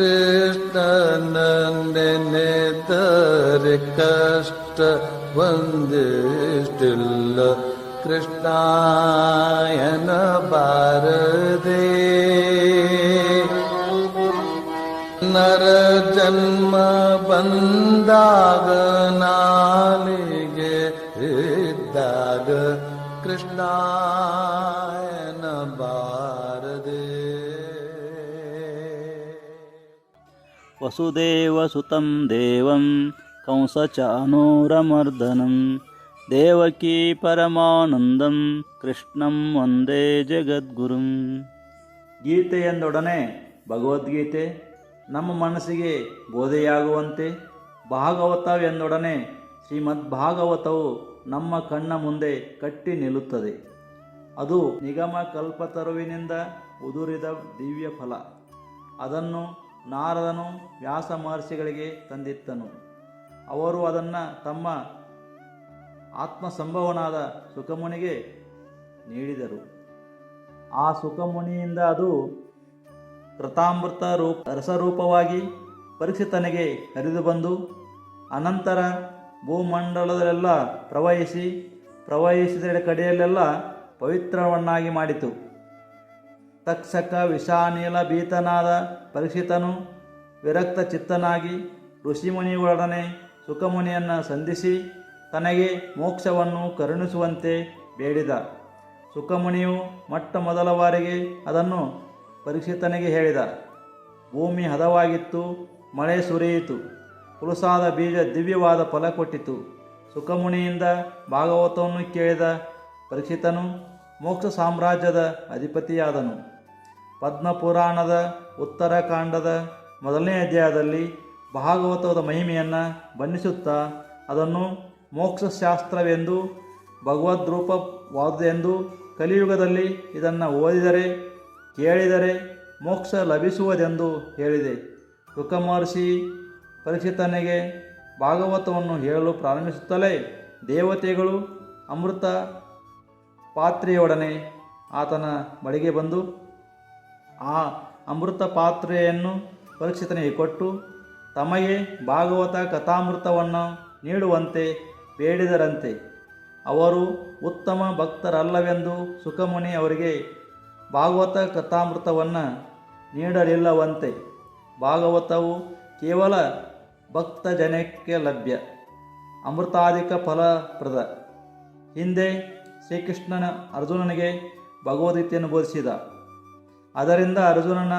कृष्ण नन्दनि कष्ट वन्द कृष्णायनर जन्म वन्दागनाग कृष्णा ವಸುದೇವಸುतं ದೇವಂ, ಕಂಸಚಾನೂರಮರ್ದನಂ. ದೇವಕೀ ಪರಮಾನಂದಂ, ಕೃಷ್ಣಂ ವಂದೇ ಜಗದ್ಗುರುಂ. ಗೀತೆಯೆಂದೊಡನೆ ಭಗವದ್ಗೀತೆ, ನಮ್ಮ ಮನಸ್ಸಿಗೆ ಬೋಧೆಯಾಗುವಂತೆ ಭಾಗವತವೆಂದೊಡನೆ ಶ್ರೀಮದ್ ಭಾಗವತವು ನಮ್ಮ ಕಣ್ಣ ಮುಂದೆ ಕಟ್ಟಿ ನಿಲ್ಲುತ್ತದೆ. ಅದು ನಿಗಮ ಕಲ್ಪತರುವಿನಿಂದ ಉದುರಿದ ದಿವ್ಯ ಫಲ ಅದನ್ನು ನಾರದನು ವ್ಯಾಸ ಮಹರ್ಷಿಗಳಿಗೆ ತಂದಿತ್ತನು. ಅವರು ಅದನ್ನು ತಮ್ಮ ಆತ್ಮಸಂಭವನಾದ ಸುಖಮುನಿಗೆ ನೀಡಿದರು. ಆ ಸುಖಮುನಿಯಿಂದ ಅದು ಕೃತಾಮೃತ ರೂಪ ರಸರೂಪವಾಗಿ ಪರೀಕ್ಷಿತನಿಗೆ ಹರಿದು ಬಂದು, ಅನಂತರ ಭೂಮಂಡಲದಲ್ಲೆಲ್ಲ ಪ್ರವಹಿಸಿ ಪ್ರವಹಿಸಿದ ಕಡೆಯಲ್ಲೆಲ್ಲ ಪವಿತ್ರವನ್ನಾಗಿ ಮಾಡಿತು. ತಕ್ಷಕ ವಿಷಾನೀಲ ಭೀತನಾದ ಪರೀಕ್ಷಿತನು ವಿರಕ್ತ ಚಿತ್ತನಾಗಿ ಋಷಿಮುನಿಗಳೊಡನೆ ಸುಖಮುನಿಯನ್ನು ಸಂಧಿಸಿ ತನಗೆ ಮೋಕ್ಷವನ್ನು ಕರುಣಿಸುವಂತೆ ಬೇಡಿದ. ಸುಖಮುನಿಯು ಮೊಟ್ಟ ಮೊದಲ ಬಾರಿಗೆ ಅದನ್ನು ಪರೀಕ್ಷಿತನಿಗೆ ಹೇಳಿದ. ಭೂಮಿ ಹದವಾಗಿತ್ತು, ಮಳೆ ಸುರಿಯಿತು, ಹುಲುಸಾದ ಬೀಜ ದಿವ್ಯವಾದ ಫಲ ಕೊಟ್ಟಿತು. ಸುಖಮುನಿಯಿಂದ ಭಾಗವತವನ್ನು ಕೇಳಿದ ಪರೀಕ್ಷಿತನು ಮೋಕ್ಷ ಸಾಮ್ರಾಜ್ಯದ ಅಧಿಪತಿಯಾದನು. ಪದ್ಮಪುರಾಣದ ಉತ್ತರಕಾಂಡದ ಮೊದಲನೇ ಅಧ್ಯಾಯದಲ್ಲಿ ಭಾಗವತದ ಮಹಿಮೆಯನ್ನು ಬಣ್ಣಿಸುತ್ತಾ ಅದನ್ನು ಮೋಕ್ಷಶಾಸ್ತ್ರವೆಂದು ಭಗವದ್ರೂಪವಾದೆಂದು ಕಲಿಯುಗದಲ್ಲಿ ಇದನ್ನು ಓದಿದರೆ, ಕೇಳಿದರೆ ಮೋಕ್ಷ ಲಭಿಸುವುದೆಂದು ಹೇಳಿದೆ. ಋಕಮಹರ್ಷಿ ಪರೀಕ್ಷಿತನಿಗೆ ಭಾಗವತವನ್ನು ಹೇಳಲು ಪ್ರಾರಂಭಿಸುತ್ತಲೇ ದೇವತೆಗಳು ಅಮೃತ ಪಾತ್ರೆಯೊಡನೆ ಆತನ ಬಳಿಗೆ ಬಂದು ಆ ಅಮೃತ ಪಾತ್ರೆಯನ್ನು ಪರೀಕ್ಷಿತನಿಗೆ ಕೊಟ್ಟು, ತಮಗೆ ಭಾಗವತ ಕಥಾಮೃತವನ್ನು ನೀಡುವಂತೆ ಬೇಡಿದರಂತೆ. ಅವರು ಉತ್ತಮ ಭಕ್ತರಲ್ಲವೆಂದು ಸುಖಮುನಿ ಅವರಿಗೆ ಭಾಗವತ ಕಥಾಮೃತವನ್ನು ನೀಡಲಿಲ್ಲವಂತೆ. ಭಾಗವತವು ಕೇವಲ ಭಕ್ತ ಜನಕ್ಕೆ ಲಭ್ಯ ಅಮೃತಾಧಿಕ ಫಲಪ್ರದ. ಹಿಂದೆ ಶ್ರೀಕೃಷ್ಣನ ಅರ್ಜುನನಿಗೆ ಭಗವದ್ಗೀತೆಯನ್ನು ಬೋಧಿಸಿದ. ಅದರಿಂದ ಅರ್ಜುನನ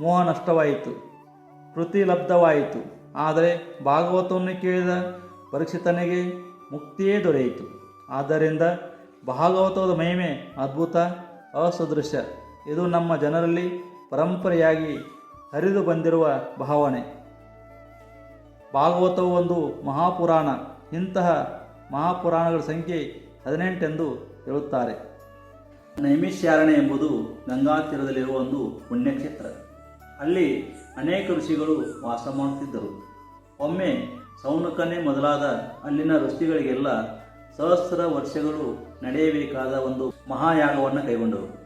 ಮೋಹ ನಷ್ಟವಾಯಿತು, ಕೃತಿ ಲಬ್ಧವಾಯಿತು. ಆದರೆ ಭಾಗವತವನ್ನು ಕೇಳಿದ ಪರೀಕ್ಷಿತನಿಗೆ ಮುಕ್ತಿಯೇ ದೊರೆಯಿತು. ಆದ್ದರಿಂದ ಭಾಗವತದ ಮಹಿಮೆ ಅದ್ಭುತ, ಅಸದೃಶ್ಯ. ಇದು ನಮ್ಮ ಜನರಲ್ಲಿ ಪರಂಪರೆಯಾಗಿ ಹರಿದು ಬಂದಿರುವ ಭಾವನೆ. ಭಾಗವತವು ಒಂದು ಮಹಾಪುರಾಣ. ಇಂತಹ ಮಹಾಪುರಾಣಗಳ ಸಂಖ್ಯೆ ಹದಿನೆಂಟೆಂದು ಹೇಳುತ್ತಾರೆ. ನೈಮಿಷ್ಯಾರಣ್ಯ ಎಂಬುದು ಗಂಗಾ ತೀರದಲ್ಲಿರುವ ಒಂದು ಪುಣ್ಯಕ್ಷೇತ್ರ. ಅಲ್ಲಿ ಅನೇಕ ಋಷಿಗಳು ವಾಸ ಮಾಡುತ್ತಿದ್ದರು. ಒಮ್ಮೆ ಸೌನಕನೇ ಮೊದಲಾದ ಅಲ್ಲಿನ ಋಷಿಗಳಿಗೆಲ್ಲ ಸಹಸ್ರ ವರ್ಷಗಳು ನಡೆಯಬೇಕಾದ ಒಂದು ಮಹಾಯಾಗವನ್ನು ಕೈಗೊಂಡರು.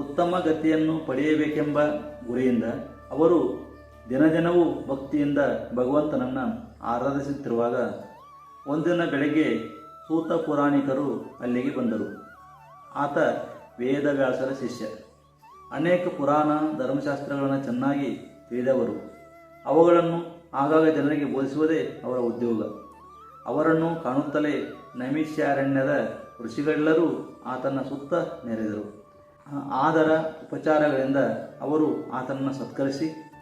ಉತ್ತಮ ಗತಿಯನ್ನು ಪಡೆಯಬೇಕೆಂಬ ಗುರಿಯಿಂದ ಅವರು ದಿನದಿನವೂ ಭಕ್ತಿಯಿಂದ ಭಗವಂತನನ್ನು ಆರಾಧಿಸುತ್ತಿರುವಾಗ, ಒಂದಿನ ಬೆಳಗ್ಗೆ ಸೂತ ಪುರಾಣಿಕರು ಅಲ್ಲಿಗೆ ಬಂದರು. ಆತ ವೇದವ್ಯಾಸರ ಶಿಷ್ಯ. ಅನೇಕ ಪುರಾಣ ಧರ್ಮಶಾಸ್ತ್ರಗಳನ್ನು ಚೆನ್ನಾಗಿ ತಿಳಿದವರು. ಅವುಗಳನ್ನು ಆಗಾಗ ಜನರಿಗೆ ಬೋಧಿಸುವುದೇ ಅವರ ಉದ್ಯೋಗ. ಅವರನ್ನು ಕಾಣುತ್ತಲೇ ನೈಮಿಷ್ಯಾರಣ್ಯದ ಋಷಿಗಳೆಲ್ಲರೂ ಆತನ ಸುತ್ತ ನೆರೆದರು. ಆದರ ಉಪಚಾರಗಳಿಂದ ಅವರು ಆತನನ್ನು ಸತ್ಕರಿಸಿ,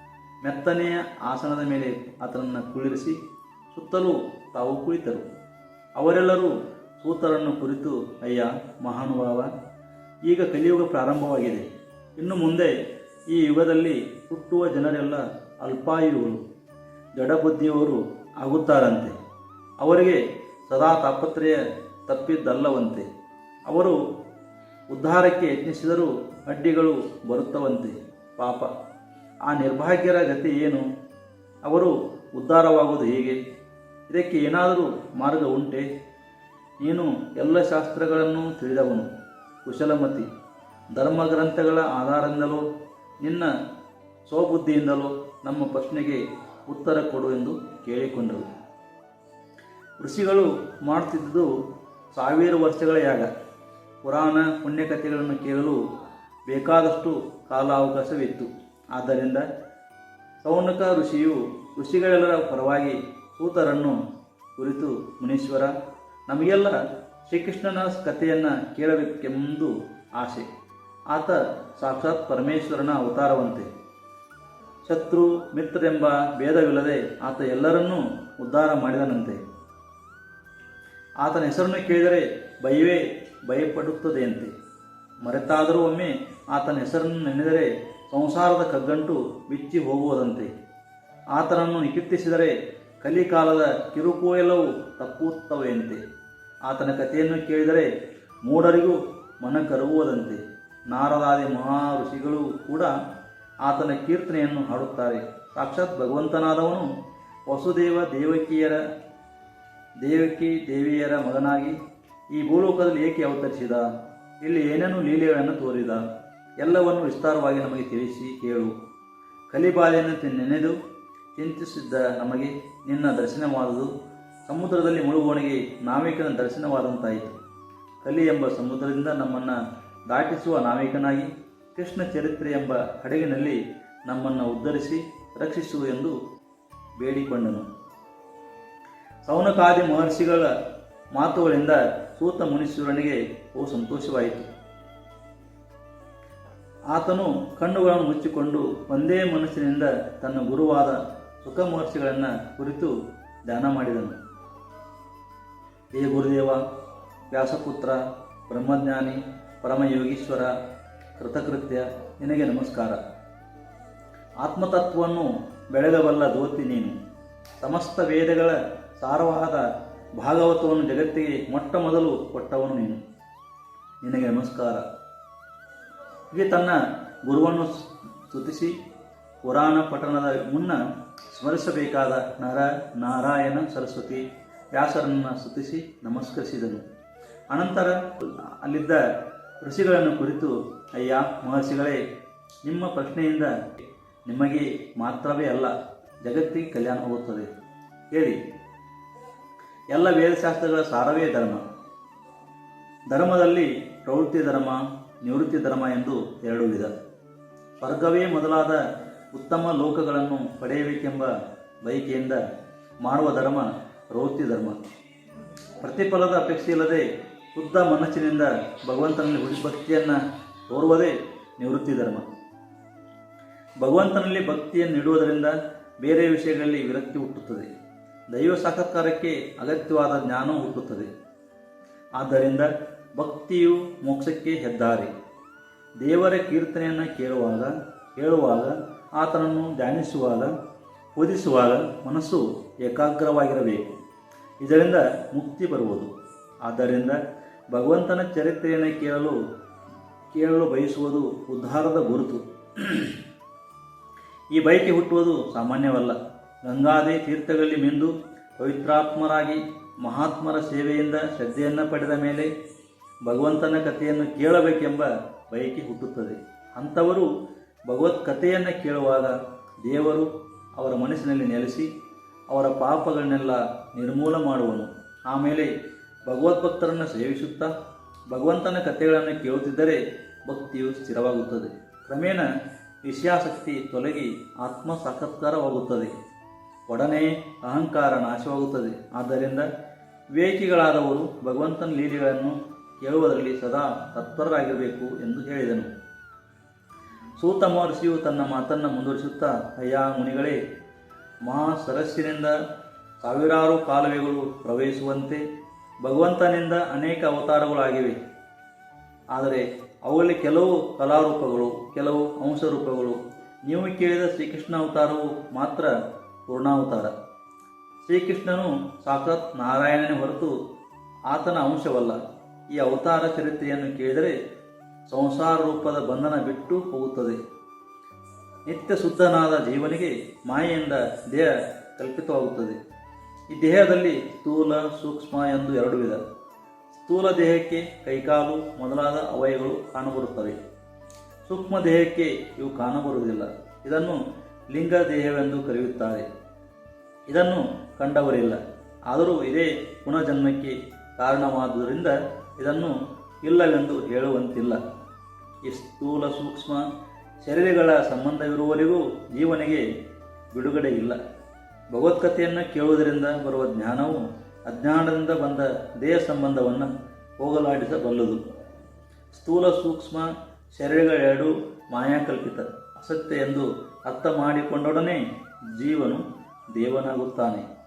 ಮೆತ್ತನೆಯ ಆಸನದ ಮೇಲೆ ಆತನನ್ನು ಕುಳಿರಿಸಿ ಸುತ್ತಲೂ ತಾವು ಕುಳಿತರು. ಅವರೆಲ್ಲರೂ ಸೂತರನ್ನು ಕುರಿತು, ಅಯ್ಯ ಮಹಾನುಭಾವ ಈಗ ಕಲಿಯುಗ ಪ್ರಾರಂಭವಾಗಿದೆ. ಇನ್ನು ಮುಂದೆ ಈ ಯುಗದಲ್ಲಿ ಹುಟ್ಟುವ ಜನರೆಲ್ಲ ಅಲ್ಪಾಯುಗಳು, ಜಡಬುದ್ಧಿಯವರು ಆಗುತ್ತಾರಂತೆ. ಅವರಿಗೆ ಸದಾ ತಾಪತ್ರಯ ತಪ್ಪಿದ್ದಲ್ಲವಂತೆ. ಅವರು ಉದ್ಧಾರಕ್ಕೆ ಯತ್ನಿಸಿದರೂ ಅಡ್ಡಿಗಳು ಬರುತ್ತವಂತೆ. ಪಾಪ, ಆ ನಿರ್ಭಾಗ್ಯರ ಗತಿ ಏನು? ಅವರು ಉದ್ಧಾರವಾಗುವುದು ಹೇಗೆ? ಇದಕ್ಕೆ ಏನಾದರೂ ಮಾರ್ಗ ಉಂಟೆ? ನೀನು ಎಲ್ಲ ಶಾಸ್ತ್ರಗಳನ್ನು ತಿಳಿದವನು. ಕುಶಲಮತಿ, ಧರ್ಮಗ್ರಂಥಗಳ ಆಧಾರದಿಂದಲೋ, ನಿನ್ನ ಸ್ವಬುದ್ಧಿಯಿಂದಲೋ ನಮ್ಮ ಪ್ರಶ್ನೆಗೆ ಉತ್ತರ ಕೊಡು ಎಂದು ಕೇಳಿಕೊಂಡರು. ಋಷಿಗಳು ಮಾಡುತ್ತಿದ್ದುದು ಸಾವಿರ ವರ್ಷಗಳ ಯಾಗ. ಪುರಾಣ ಪುಣ್ಯಕಥೆಗಳನ್ನು ಕೇಳಲು ಬೇಕಾದಷ್ಟು ಕಾಲಾವಕಾಶವಿತ್ತು. ಆದ್ದರಿಂದ ಸೌನಕ ಋಷಿಯು ಋಷಿಗಳೆಲ್ಲರ ಪರವಾಗಿ ಸೂತರನ್ನು ಕುರಿತು ಮುನೀಶ್ವರ ನಮಗೆಲ್ಲ ಶ್ರೀಕೃಷ್ಣನ ಕಥೆಯನ್ನು ಕೇಳಬೇಕೆಂದು ಆಸೆ. ಆತ ಸಾಕ್ಷಾತ್ ಪರಮೇಶ್ವರನ ಅವತಾರವಂತೆ. ಶತ್ರು, ಮಿತ್ರರೆಂಬ ಭೇದವಿಲ್ಲದೆ ಆತ ಎಲ್ಲರನ್ನೂ ಉದ್ಧಾರ ಮಾಡಿದನಂತೆ. ಆತನ ಹೆಸರನ್ನು ಕೇಳಿದರೆ ಭಯವೇ ಭಯಪಡುತ್ತದೆಯಂತೆ. ಮರೆತಾದರೂ ಒಮ್ಮೆ ಆತನ ಹೆಸರನ್ನು ನೆನೆದರೆ ಸಂಸಾರದ ಕಗ್ಗಂಟು ಬಿಚ್ಚಿ ಹೋಗುವುದಂತೆ. ಆತನನ್ನು ನಿಕೀರ್ತಿಸಿದರೆ ಕಲಿಕಾಲದ ಕಿರುಕು ಎಲ್ಲವೂ ತಪ್ಪುತ್ತವೆಯಂತೆ. ಆತನ ಕಥೆಯನ್ನು ಕೇಳಿದರೆ ಮೂಢರಿಗೂ ಮನ ಕರಗುವುದಂತೆ ನಾರದಾದಿ ಮಹಾ ಋಷಿಗಳು ಕೂಡ ಆತನ ಕೀರ್ತನೆಯನ್ನು ಹಾಡುತ್ತಾರೆ. ಸಾಕ್ಷಾತ್ ಭಗವಂತನಾದವನು ವಸುದೇವ ದೇವಕಿಯರ, ದೇವಕಿ ದೇವಿಯರ ಮಗನಾಗಿ ಈ ಭೂಲೋಕದಲ್ಲಿ ಏಕೆ ಅವತರಿಸಿದ? ಇಲ್ಲಿ ಏನೇನು ಲೀಲೆಗಳನ್ನು ತೋರಿದ? ಎಲ್ಲವನ್ನು ವಿಸ್ತಾರವಾಗಿ ನಮಗೆ ತಿಳಿಸಿ ಕೇಳು. ಕಲಿಬಾಲೆಯನ್ನು ನೆನೆದು ಚಿಂತಿಸಿದ್ದ ನಮಗೆ ನಿನ್ನ ದರ್ಶನವಾದುದು ಸಮುದ್ರದಲ್ಲಿ ಮುಳುಗುವವನಿಗೆ ನಾವಿಕನ ದರ್ಶನವಾದಂತಾಯಿತು. ಕಲಿ ಎಂಬ ಸಮುದ್ರದಿಂದ ನಮ್ಮನ್ನು ದಾಟಿಸುವ ನಾವಿಕನಾಗಿ, ಕೃಷ್ಣ ಚರಿತ್ರೆ ಎಂಬ ಹಡಗಿನಲ್ಲಿ ನಮ್ಮನ್ನು ಉದ್ಧರಿಸಿ ರಕ್ಷಿಸು ಎಂದು ಬೇಡಿಕೊಂಡನು. ಸೌನಕಾದಿ ಮಹರ್ಷಿಗಳ ಮಾತುಗಳಿಂದ ಸೂತ ಮುನೀಶ್ವರನಿಗೆ ಬಹು ಸಂತೋಷವಾಯಿತು. ಆತನು ಕಣ್ಣುಗಳನ್ನು ಮುಚ್ಚಿಕೊಂಡು ಒಂದೇ ಮನಸ್ಸಿನಿಂದ ತನ್ನ ಗುರುವಾದ ಸುಖ ಮಹರ್ಷಿಗಳನ್ನು ಕುರಿತು ಧ್ಯಾನ ಮಾಡಿದನು. ಹೇ ಗುರುದೇವ, ವ್ಯಾಸಪುತ್ರ, ಬ್ರಹ್ಮಜ್ಞಾನಿ, ಪರಮಯೋಗೀಶ್ವರ, ಕೃತಕೃತ್ಯ, ನಿನಗೆ ನಮಸ್ಕಾರ. ಆತ್ಮತತ್ವವನ್ನು ಬೆಳೆದವಲ್ಲ ದೋತಿ ನೀನು. ಸಮಸ್ತ ವೇದಗಳ ಸಾರವಾದ ಭಾಗವತವನ್ನು ಜಗತ್ತಿಗೆ ಮೊಟ್ಟ ಮೊದಲು ಕೊಟ್ಟವನು ನೀನು. ನಿನಗೆ ನಮಸ್ಕಾರ. ಹೀಗೆ ತನ್ನ ಗುರುವನ್ನು ಸ್ತುತಿಸಿ ಪುರಾಣ ಪಠಣದ ಮುನ್ನ ಸ್ಮರಿಸಬೇಕಾದ ನರ ನಾರಾಯಣ ಸರಸ್ವತಿ ವ್ಯಾಸರನ್ನು ಸ್ತುತಿಸಿ ನಮಸ್ಕರಿಸಿದನು. ಅನಂತರ ಅಲ್ಲಿದ್ದ ಋಷಿಗಳನ್ನು ಕುರಿತು, ಅಯ್ಯ, ಮಹರ್ಷಿಗಳೇ, ನಿಮ್ಮ ಪ್ರಶ್ನೆಯಿಂದ ನಿಮಗೆ ಮಾತ್ರವೇ ಅಲ್ಲ, ಜಗತ್ತಿಗೆ ಕಲ್ಯಾಣ ಹೋಗುತ್ತದೆ ಹೇಳಿ, ಎಲ್ಲ ವೇದಶಾಸ್ತ್ರಗಳ ಸಾರವೇ ಧರ್ಮ. ಧರ್ಮದಲ್ಲಿ ಪ್ರವೃತ್ತಿ ಧರ್ಮ, ನಿವೃತ್ತಿ ಧರ್ಮ ಎಂದು ಎರಡು ವಿಧ. ಸ್ವರ್ಗವೇ ಮೊದಲಾದ ಉತ್ತಮ ಲೋಕಗಳನ್ನು ಪಡೆಯಬೇಕೆಂಬ ಬಯಕೆಯಿಂದ ಮಾಡುವ ಧರ್ಮ ಪ್ರವೃತ್ತಿ ಧರ್ಮ. ಪ್ರತಿಫಲದ ಅಪೇಕ್ಷೆ ಇಲ್ಲದೆ ಶುದ್ಧ ಮನಸ್ಸಿನಿಂದ ಭಗವಂತನಲ್ಲಿ ಭಕ್ತಿಯನ್ನು ತೋರುವುದೇ ನಿವೃತ್ತಿ ಧರ್ಮ. ಭಗವಂತನಲ್ಲಿ ಭಕ್ತಿಯನ್ನು ನೀಡುವುದರಿಂದ ಬೇರೆ ವಿಷಯಗಳಲ್ಲಿ ವಿರಕ್ತಿ ಹುಟ್ಟುತ್ತದೆ. ದೈವ ಸಾಕ್ಷಾತ್ಕಾರಕ್ಕೆ ಅಗತ್ಯವಾದ ಜ್ಞಾನ ಹುಟ್ಟುತ್ತದೆ. ಆದ್ದರಿಂದ ಭಕ್ತಿಯು ಮೋಕ್ಷಕ್ಕೆ ಹೆದ್ದಾರಿ. ದೇವರ ಕೀರ್ತನೆಯನ್ನು ಕೇಳುವಾಗ ಹೇಳುವಾಗ ಆತನನ್ನು ಧ್ಯಾನಿಸುವಾಗ ಓದಿಸುವಾಗ ಮನಸ್ಸು ಏಕಾಗ್ರವಾಗಿರಬೇಕು. ಇದರಿಂದ ಮುಕ್ತಿ ಬರುವುದು. ಆದ್ದರಿಂದ ಭಗವಂತನ ಚರಿತ್ರೆಯನ್ನು ಕೇಳಲು ಕೇಳಲು ಬಯಸುವುದು ಉದ್ಧಾರದ ಗುರುತು. ಈ ಬಯಕೆ ಹುಟ್ಟುವುದು ಸಾಮಾನ್ಯವಲ್ಲ. ಗಂಗಾದಿ ತೀರ್ಥಗಳಲ್ಲಿ ಮಿಂದು ಪವಿತ್ರಾತ್ಮರಾಗಿ ಮಹಾತ್ಮರ ಸೇವೆಯಿಂದ ಶ್ರದ್ಧೆಯನ್ನು ಪಡೆದ ಮೇಲೆ ಭಗವಂತನ ಕಥೆಯನ್ನು ಕೇಳಬೇಕೆಂಬ ಬಯಕೆ ಹುಟ್ಟುತ್ತದೆ. ಅಂಥವರು ಭಗವತ್ ಕಥೆಯನ್ನು ಕೇಳುವಾಗ ದೇವರು ಅವರ ಮನಸ್ಸಿನಲ್ಲಿ ನೆಲೆಸಿ ಅವರ ಪಾಪಗಳನ್ನೆಲ್ಲ ನಿರ್ಮೂಲ ಮಾಡುವನು. ಆಮೇಲೆ ಭಗವದ್ಭಕ್ತರನ್ನು ಸೇವಿಸುತ್ತಾ ಭಗವಂತನ ಕಥೆಗಳನ್ನು ಕೇಳುತ್ತಿದ್ದರೆ ಭಕ್ತಿಯು ಸ್ಥಿರವಾಗುತ್ತದೆ. ಕ್ರಮೇಣ ವಿಷಯಾಸಕ್ತಿ ತೊಲಗಿ ಆತ್ಮ ಸಾಕ್ಷಾತ್ಕಾರವಾಗುತ್ತದೆ ಒಡನೆ ಅಹಂಕಾರ ನಾಶವಾಗುತ್ತದೆ. ಆದ್ದರಿಂದ ವಿವೇಕಿಗಳಾದವರು ಭಗವಂತನ ಲೀಲೆಗಳನ್ನು ಕೇಳುವುದರಲ್ಲಿ ಸದಾ ತತ್ಪರರಾಗಿರಬೇಕು ಎಂದು ಹೇಳಿದನು. ಸೂತ ಮಹರ್ಷಿಯು ತನ್ನ ಮಾತನ್ನು ಮುಂದುವರಿಸುತ್ತಾ, ಅಯ್ಯ ಮುನಿಗಳೇ ಮಹಾ ಸರಸ್ಸಿನಿಂದ ಸಾವಿರಾರು ಕಾಲುವೆಗಳು ಪ್ರವೇಶಿಸುವಂತೆ ಭಗವಂತನಿಂದ ಅನೇಕ ಅವತಾರಗಳಾಗಿವೆ. ಆದರೆ ಅವುಗಳಲ್ಲಿ ಕೆಲವು ಕಲಾರೂಪಗಳು, ಕೆಲವು ಅಂಶರೂಪಗಳು ನೀವು ಕೇಳಿದ ಶ್ರೀಕೃಷ್ಣ ಅವತಾರವು ಮಾತ್ರ ಪೂರ್ಣಾವತಾರ. ಶ್ರೀಕೃಷ್ಣನು ಸಾಕ್ಷಾತ್ ನಾರಾಯಣನೇ ಹೊರತು ಆತನ ಅಂಶವಲ್ಲ ಈ ಅವತಾರ ಚರಿತ್ರೆಯನ್ನು ಕೇಳಿದರೆ ಸಂಸಾರ ರೂಪದ ಬಂಧನ ಬಿಟ್ಟು ಹೋಗುತ್ತದೆ. ನಿತ್ಯ ಶುದ್ಧನಾದ ಜೀವನಿಗೆ ಮಾಯೆಯಿಂದ ದೇಹ ಕಲ್ಪಿತವಾಗುತ್ತದೆ. ಈ ದೇಹದಲ್ಲಿ ಸ್ಥೂಲ, ಸೂಕ್ಷ್ಮ ಎಂದು ಎರಡು ವಿಧ. ಸ್ಥೂಲ ದೇಹಕ್ಕೆ ಕೈಕಾಲು, ಮೊದಲಾದ ಅವಯಗಳು ಕಾಣಬರುತ್ತವೆ. ಸೂಕ್ಷ್ಮ ದೇಹಕ್ಕೆ ಇವು ಕಾಣಬರುವುದಿಲ್ಲ. ಇದನ್ನು ಲಿಂಗ ದೇಹವೆಂದು ಕರೆಯುತ್ತಾರೆ. ಇದನ್ನು ಕಂಡವರಿಲ್ಲ. ಆದರೂ ಇದೇ ಪುನರ್ಜನ್ಮಕ್ಕೆ ಕಾರಣವಾದುದರಿಂದ ಇದನ್ನು ಇಲ್ಲವೆಂದು ಹೇಳುವಂತಿಲ್ಲ. ಈ ಸ್ಥೂಲ, ಸೂಕ್ಷ್ಮ ಶರೀರಗಳ ಸಂಬಂಧವಿರುವವರೆಗೂ ಜೀವನಿಗೆ ಬಿಡುಗಡೆ ಇಲ್ಲ. ಭಗವತ್ಕಥೆಯನ್ನು ಕೇಳುವುದರಿಂದ ಬರುವ ಜ್ಞಾನವು ಅಜ್ಞಾನದಿಂದ ಬಂದ ದೇಹ ಸಂಬಂಧವನ್ನು ಹೋಗಲಾಡಿಸಬಲ್ಲದು. ಸ್ಥೂಲ ಸೂಕ್ಷ್ಮ ಶರೀರಗಳೆರಡು ಮಾಯಾಕಲ್ಪಿತ. ಅಸತ್ಯ ಎಂದು ಅರ್ಥ ಮಾಡಿಕೊಂಡೊಡನೆ ಜೀವನು ದೇವನಾಗುತ್ತಾನೆ.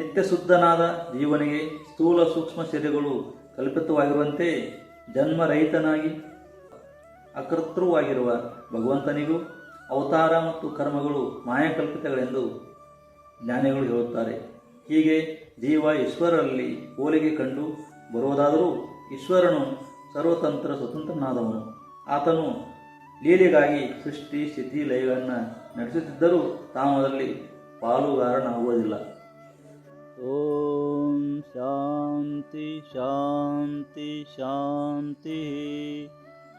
ನಿತ್ಯ ಶುದ್ಧನಾದ ಜೀವನಿಗೆ ಸ್ಥೂಲ ಸೂಕ್ಷ್ಮ ಶರೀರಗಳು ಕಲ್ಪಿತವಾಗಿರುವಂತೆ ಜನ್ಮರಹಿತನಾಗಿ ಅಕರ್ತೃವಾಗಿರುವ ಭಗವಂತನಿಗೂ ಅವತಾರ ಮತ್ತು ಕರ್ಮಗಳು ಮಾಯಾಕಲ್ಪಿತಗಳೆಂದು ಜ್ಞಾನಿಗಳು ಹೇಳುತ್ತಾರೆ. ಹೀಗೆ ಜೀವ ಈಶ್ವರರಲ್ಲಿ ಹೋಲಿಗೆ ಕಂಡು ಬರುವುದಾದರೂ ಈಶ್ವರನು ಸರ್ವತಂತ್ರ ಸ್ವತಂತ್ರನಾದವನು. ಆತನು ಲೀಲೆಗಾಗಿ ಸೃಷ್ಟಿ ಸ್ಥಿತಿ ಲಯಗಳನ್ನು ನಡೆಸುತ್ತಿದ್ದರೂ ತಾವು ಅದರಲ್ಲಿ ಪಾಲುಗಾರನಾಗುವುದಿಲ್ಲ ಓಂ ಶಾಂತಿ ಶಾಂತಿ ಶಾಂತಿ.